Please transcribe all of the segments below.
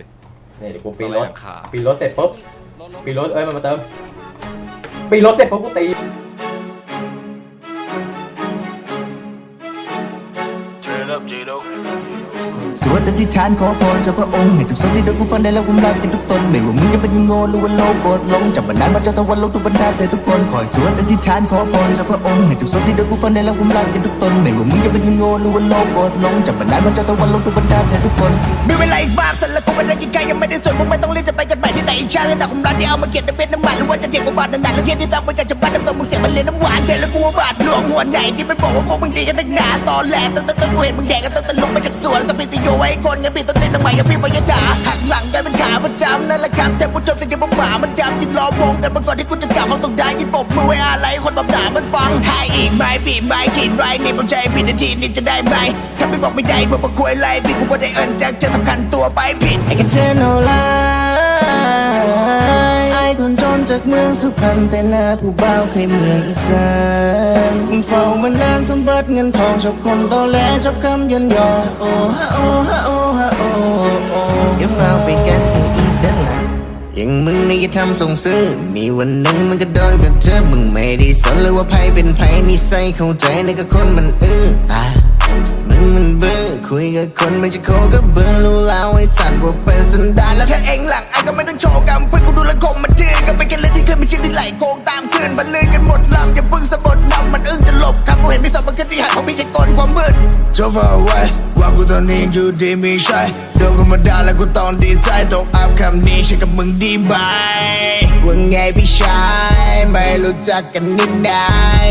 ดิเนี่ยเดี๋ยวกูปีนรถแสวงขา ปีนรถเสร็จปุ๊บรถรถปีนรถเอ้ยมันมาเติม ปีนรถเสร็จปุ๊บกูตี วดอธิษฐานขอพรจากพระองค์ให้ทุกสิ่งที่เดินกูฟันได้แล้วกุมรักกันทุกตนไม่ว่ามึงจะเป็นโง่หรือว่าโลภโกรธหลงจากบันดาลมาเจ้าตะวันโลกทุกบรรดาเดินทุกคนคอยสวดอธิษฐานขอพรจากพระองค์ให้ทุกสิ่งที่เดินกูฟันได้แล้วกุมรักกันทุกตนไม่ว่ามึงจะเป็นโง่หรือว่าโลภโกรธหลงจากบันดาลมาเจ้าตะวันโลกทุกบรรดาเดินทุกคนมีเวลาอีกมากสันแล้วกูเป็นนักกินไก่ยังไม่ได้สวดมึงไม่ ชาติแต่ของร้านที่เอามาเขียนจะเป็นน้ำมันหรือว่าจะเถียงกับบาดหนานๆหรือเขียนที่ซ้ำไปกับจะบ้านน้ำตกมึงเสียมันเลยน้ำหวานเกินแล้วกูว่าบาดหลวงหัวไหนที่มันบอกว่าพวกมึงดีกันนักหนาตอนแรกตั้งแต่กูเห็นมึงแดกกันตั้งแต่ลุกมาจากสวนแล้วต้องเป็นติโยไอ้คนงั้นพี่ต้องเต้นทำไมกับพี่ปยดาหักหลังกันเป็นขาประจำนั่นแหละครับแต่ผู้ชมสิ่งที่พวกหมามันดำที่ล้อมวงกันมาก่อนที่กูจะกลับเขาต้องได้ยินปรบมือไว้อะไรคนแบบด่ามันฟังให้อีกไหมบีไหมขีดไรนี่ผมใจผิดนาทีนี้จะได้ไหมถ้าไม่บอกไม่ได้พวกมาคุยไรพี่กูบ่ได้เอินจากจะสำคัญตัวไปผิด I can tell no lie จากเมืองสุพรรณแต่หน้าผู้บ่าวเคยเมืองอีสานเฝ้ามานานสมบัติเงินทองชอบคนตอแหลชอบคำยันยอโอ้ฮะโอ้ฮะโอ้ฮะโอ้โอ้อย่าเฝ้าไปกันแค่อีกด้านหลังอย่างมึงนี่อย่าทำส่งซื้อ มีวันหนึ่งมันก็โดนกับเธอมึงไม่ได้สนเลยว่าไพ่เป็นไพ่นิสัยเข้าใจในกับคนมันอื้ออะมึงมันเบื่อคุยกับคนไม่ใช่โคกับเบื่อรู้แล้วไอ้สัตว์ว่าเป็นสันดานแล้วถ้าเองหลังไอ้ก็ไม่ต้องโชว ช่กลความมืด So far away ว่ากูตอนนี้อยู่ดีมีใช่โดนกูมาด่าแล้วกูต้องดีใจต้องอาบคำนี้ใช้กับมึงดีไหมว่าไงพี่ชายไม่รู้จักกันนิดไหน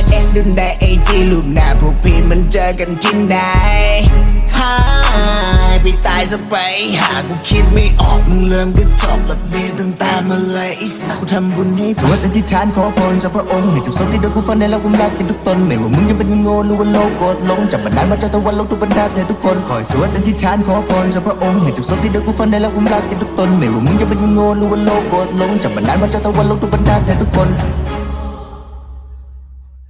เอ็นดูในไอจีรูปหน้าพวกพี่มันเจอกันที่ไหน หายไปตายซะไป หากูคิดไม่ออกมึงเริ่มกระจอกแบบนี้ตั้งแต่เมื่อไรไอ้สัสกูทำบุญให้สวดอธิษฐานขอพรจากพระองค์ให้ทุกสนที่เดินกูฟันได้แล้วกุมรักกันทุกตนไม่ว่ามึงจะเป็นโง่หรือว่าโลภโกรธลงจับบันดาลมาจ้าตะวันลงทุกบรรดาเดินทุกคนคอยสวดอธิษฐานขอพรจากพระองค์ให้ทุกสนที่เดินกูฟันได้แล้วกุมรักกันทุกตนไม่ว่ามึงจะเป็นโง่หรือว่าโลภโกรธลงจับบันดาลมาจ้าตะวันลงทุกบรรดาเดินทุกคน